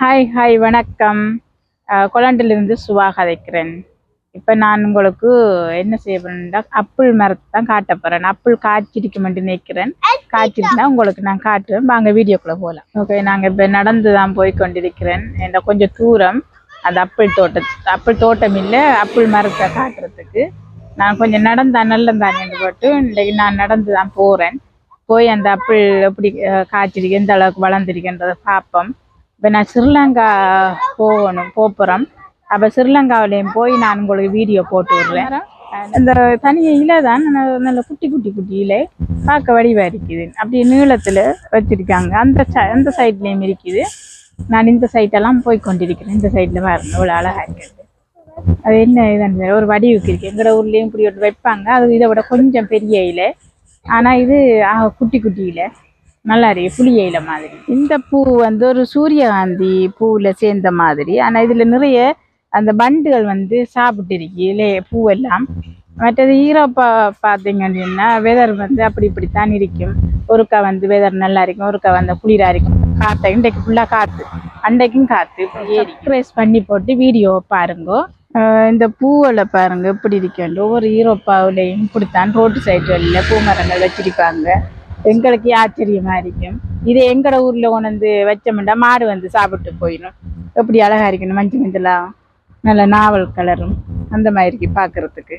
Hi hi வணக்கம். கொலாண்டிலிருந்து சுவா கதைக்கிறேன். இப்போ நான் உங்களுக்கு என்ன செய்ய போறேன்னா அப்பிள் மரத்தை தான் காட்ட போறேன் அப்பிள் மட்டும் நினைக்கிறேன். காய்ச்சிருந்தா உங்களுக்கு நான் காட்டுறேன். வாங்க வீடியோக்குள்ள போகலாம் ஓகே நாங்கள் இப்போ நடந்து தான் போய் கொண்டிருக்கிறேன். இந்த கொஞ்சம் தூரம். அந்த அப்பிள் தோட்டத்து அப்பிள் தோட்டம் இல்லை அப்பிள் மரத்தை காட்டுறதுக்கு. நான் கொஞ்சம் நடந்தா நல்லந்தானேன்னு போட்டு இன்றைக்கு நான் நடந்து தான் போகிறேன் போய் அந்த அப்பிள் எப்படி காய்ச்சிருக்கு எந்த அளவுக்கு வளர்ந்துருக்குன்றதை பார்ப்போம். இப்போ நான் ஸ்ரீலங்கா போகணும் போகிறோம் அப்போ ஸ்ரீலங்காவிலையும் போய் நான் உங்களுக்கு வீடியோ போட்டு விடுறேன். இந்த தனி இலை தான் நல்ல குட்டி குட்டி குட்டி இலை. பார்க்க வடிவாக இருக்குது. அப்படி நீளத்தில் வச்சிருக்காங்க. அந்த ச அந்த சைட்லேயும் இருக்குது. நான் இந்த சைட்டெல்லாம் போய் கொண்டிருக்கிறேன். இந்த சைடில் பாருங்க இவ்வளோ அழகாக இருக்குது. அது என்ன இதுன்னு ஒரு வடிவுக்கு இருக்குது எங்களோட ஊர்லேயும் இப்படி ஒரு வைப்பாங்க. அது இதை விட கொஞ்சம் பெரிய இலை. ஆனால் இது ஆக, குட்டி குட்டி இலை. நல்லா இருக்கு இலை மாதிரி. இந்த பூ வந்து ஒரு சூரியகாந்தி பூவில் சேர்ந்த மாதிரி. ஆனால் இதில் நிறைய அந்த பண்டுகள் வந்து சாப்பிட்டு இருக்கு இலை பூவெல்லாம். மற்றது ஈரோப்பா பார்த்தீங்க அப்படின்னா வெதர் வந்து அப்படி இப்படித்தான் இருக்கும். ஒருக்கா வந்து வெதர் நல்லா இருக்கும் ஒருக்கா வந்து குளிராக இருக்கும். காற்று இன்றைக்கு ஃபுல்லாக காற்று அன்றைக்கும் காற்று க்ரேஸ் பண்ணி போட்டு வீடியோ பாருங்க. இந்த பூவில் பாருங்க எப்படி இருக்கேன் ஒவ்வொரு ஈரோப்பாவிலையும் இப்படித்தான் ரோட்டு சைடுகளில் பூ மரங்கள் வச்சிருப்பாங்க. எங்களுக்கு ஆச்சரியமா இருக்கும். இது எங்கட ஊர்ல கொண்டு வச்சோம்னா மாடு வந்து சாப்பிட்டு போயிடும் எப்படி அழகா இருக்கணும் மஞ்சள்? மஞ்சளாக நல்ல நாவல் கலரும். அந்த மாதிரி இருக்கு பார்க்கறதுக்கு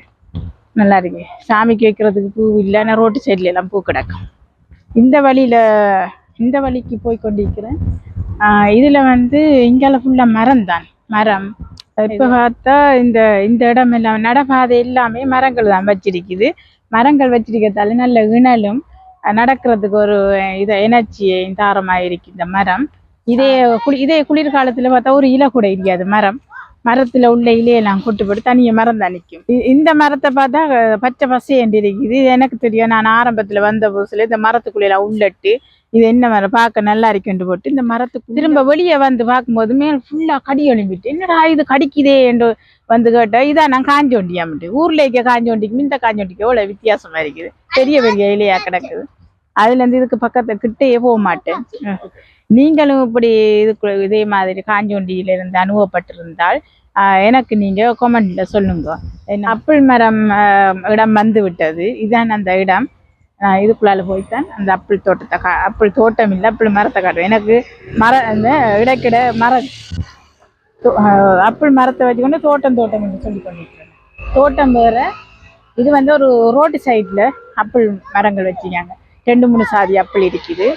நல்லா இருக்கு. சாமிக்கு வைக்கிறதுக்கு பூ இல்லைன்னா ரோட்டு சைட்ல எல்லாம் பூ கிடக்கும். இந்த வழியில இந்த வழிக்கு போய் கொண்டிருக்கிறேன். இதுல வந்து இங்கால ஃபுல்லா மரம் தான். மரம். இப்ப பார்த்தா இந்த இந்த இடம் எல்லாம் நடபாதை எல்லாமே மரங்கள் தான் வச்சிருக்குது. மரங்கள் வச்சிருக்கிறதால நல்ல இணலும் நடக்கிறதுக்கு ஒரு இதை எனர்ஜியை தாரமாக இருக்கு இந்த மரம். இதே குளி இதே குளிர்காலத்துல பார்த்தா ஒரு இலை கூட இருக்காது மரம். மரத்துல உள்ள இலையெல்லாம் கொட்டு போட்டு தனியாக மரம் தான் நிற்கும் இந்த மரத்தை பார்த்தா பச்சை பசையண்டு இருக்குது. இது எனக்கு தெரியும். நான் ஆரம்பத்துல வந்த புதுசில் இந்த மரத்துக்குள்ளே உள்ளட்டு இது என்ன மரம் பார்க்க நல்லா இருக்குன்னு போட்டு இந்த மரத்துக்கு திரும்ப வெளியே வந்து பார்க்கும்போது மேல் ஃபுல்லா கடி எழும்பிட்டு என்னடா இது கடிக்குதே? என்று வந்து கேட்டா இதான் நான் காஞ்சோண்டியாமட்டு. ஊர்ல இருக்க காஞ்சோண்டிக்கும் இந்த காஞ்சோண்டிக்கும் எவ்வளவு வித்தியாசமா இருக்குது? பெரிய பெரிய இலையா கிடக்குது. அதுல இருந்து இதுக்கு பக்கத்துல கிட்டேயே போக மாட்டேன். நீங்களும் இப்படி இதுக்கு இதே மாதிரி காஞ்சோண்டியில இருந்து அனுபவப்பட்டிருந்தால் எனக்கு நீங்க கமெண்ட்ல சொல்லுங்க. அப்பிள் மரம் இடம் வந்து விட்டது. இதான் அந்த இடம். நான் இதுக்குள்ளால போய்த்தான். அந்த அப்பிள் தோட்டத்தை கா அப்பிள் தோட்டம் இல்லை அப்பிள் மரத்தை காட்டுவேன். எனக்கு மர அந்த இடைக்கிட மர தோ- அப்பிள் மரத்தை வச்சுக்கொண்டு தோட்டம் தோட்டம் என்று சொல்லி கொண்டிருக்கிறேன். தோட்டம் வேற இது வந்து ஒரு ரோட்டு சைடில் அப்பிள் மரங்கள் வச்சுருக்காங்க ரெண்டு மூணு சாதி அப்பிள் இருக்குது.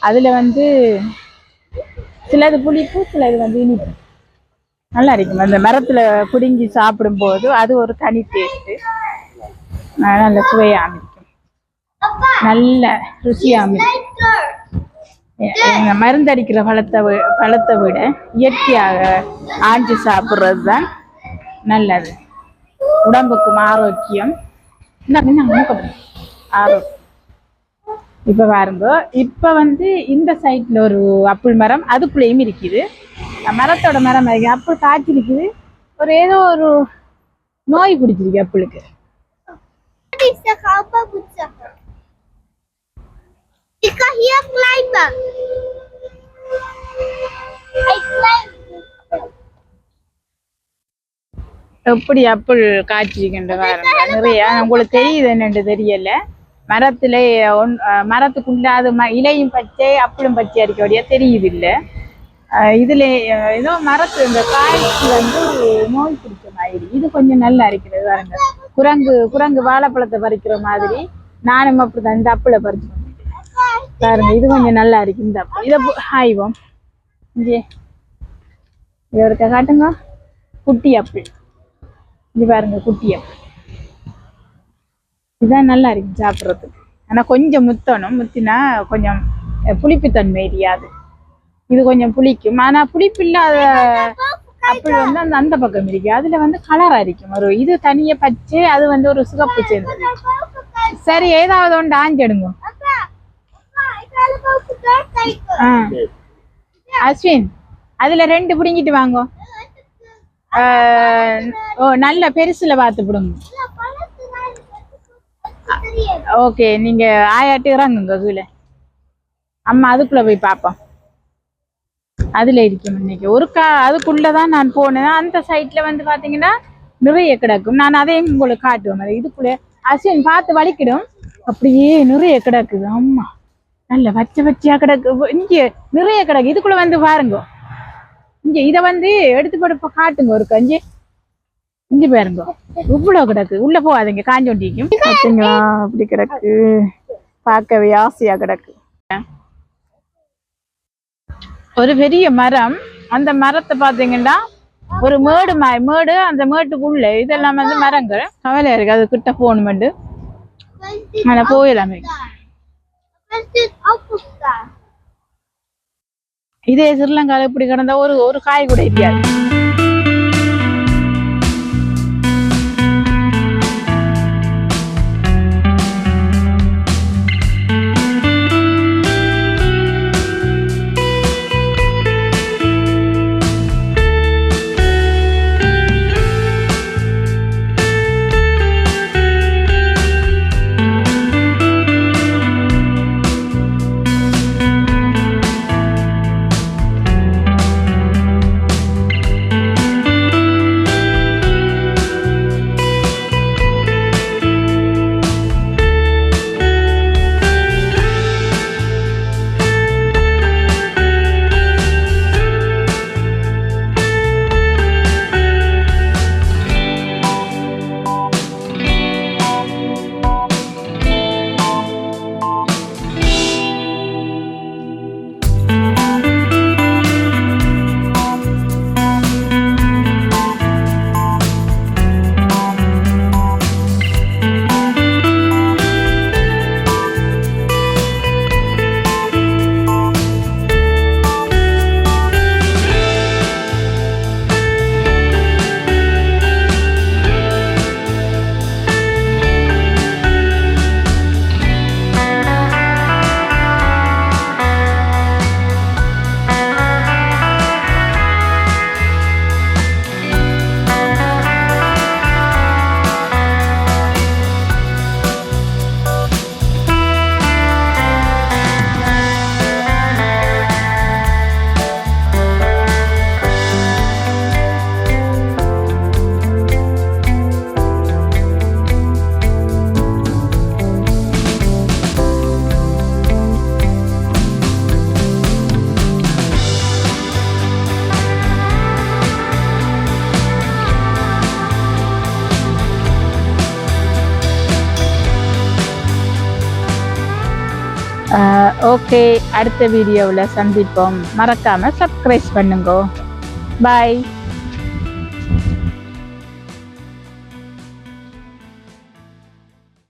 அதில் வந்து சிலது புளிப்பு சிலது வந்து இனிப்பு. நல்லா இருக்கும். அந்த மரத்தில் பிடுங்கி சாப்பிடும்போது அது ஒரு தனி டேஸ்ட்டு நல்ல சுவையாக அமைக்கும். நல்ல ருசியாக இருக்கும் எ- எங்க மருந்தடிக்கிற பழத்தை பழத்தை விட இயற்கையாக ஆஞ்சு சாப்பிட்றது தான் நல்லது. உடம்புக்கும் ஆரோக்கியம். ஆரோக்கியம் இப்போ பாருங்க இப்போ வந்து இந்த சைடில் ஒரு அப்புள் மரம் அதுக்குள்ளேயும் இருக்குது. மரத்தோட மரம் இருக்கு அப்புள் காய்ச்சி இருக்குது ஒரு ஏதோ ஒரு நோய் பிடிச்சிருக்கு அப்புளுக்கு Jika ia climber. I climb. எப்படி அப்புள் காய்ச்சிருக்கின்ற பாருங்க நிறைய உங்களுக்கு தெரியுது என்னன்னு தெரியல மரத்துல ஒன் அது ம இலையும் பச்சை அப்புளும் பச்சை அடிக்கடியா தெரியுது இல்ல இதுல ஏதோ மரத்து இந்த காய்க்கு வந்து நோய் பிடிச்ச மாதிரி இது கொஞ்சம் நல்லா இருக்கிறது பாருங்க குரங்கு குரங்கு வாழைப்பழத்தை பறிக்கிற மாதிரி நானும் அப்படிதான் இந்த அப்புளை பறிச்சு. பாருங்க இது கொஞ்சம் நல்லா இருக்கு. இந்த இதை ஆய்வோம் இங்கே. இது ஒருக்க காட்டுங்க. குட்டி அப்பிள் இது பாருங்க குட்டி அப்பிள் இதுதான் நல்லா இருக்கு சாப்பிட்றதுக்கு. ஆனா கொஞ்சம் முத்தணும். முத்தினா கொஞ்சம் புளிப்புத்தன்மை எரியாது இது கொஞ்சம் புளிக்கும். ஆனா புளிப்பு இல்லாத அப்பிள் வந்து அந்த அந்த பக்கம் இருக்கு. அதுல வந்து கலர் இருக்கும். ஒரு இது தனியா பச்சை அது வந்து ஒரு சிகப்பு சேர்ந்தது சரி ஏதாவது ஒன்று ஆஞ்செடுங்க. அஸ்வின் அதுல ரெண்டு பிடுங்கிட்டு வாங்க. ஓ நல்ல பெருசுல பார்த்து பிடுங்க. ஓகே நீங்க ஆயாட்டு இறங்குங்க கீழே. அம்மா அதுக்குள்ள போய் பார்ப்போம் அதுல இருக்கும் இன்னைக்கு. ஒரு கா அதுக்குள்ளதான் நான் போனேன். அந்த சைட்ல வந்து பாத்தீங்கன்னா நிறைய கிடக்கும். நான் அதையும் உங்களுக்கு காட்டுவேன். இதுக்குள்ள அசின் பார்த்து வலிக்கிடும். அப்படியே நிறைய கிடக்குது. ஆமா நல்ல பச்சை பச்சையா கிடக்கு. இங்க நிறைய கிடக்கு. இதுக்குள்ள வந்து பாருங்க. இங்க இத வந்து எடுத்து போட்டு காட்டுங்க ஒரு கஞ்சி. இங்க பாருங்க. இவ்வளவு கிடக்கு. உள்ள போகாதீங்க. காஞ்சோண்டிக்கும் பார்த்தீங்களா அப்படி கிடக்கு. பார்க்கவே ஆசையா கிடக்கு. ஒரு பெரிய மரம். அந்த மரத்தை பாத்தீங்கன்னா ஒரு மேடு மா- மேடு அந்த மேட்டுக்குள்ள. இதெல்லாம் வந்து மரங்கள். கவலையா இருக்கு. அது கிட்ட போகணுமெண்டு. ஆனா போயிடலாமே. இதே ஸ்ரீலங்கால இப்படி கிடந்தா ஒரு ஒரு காய் கூட இல்லையா ஓகே அடுத்த வீடியோவில் சந்திப்போம். மறக்காமல் சப்ஸ்கிரைப் பண்ணுங்க. பாய்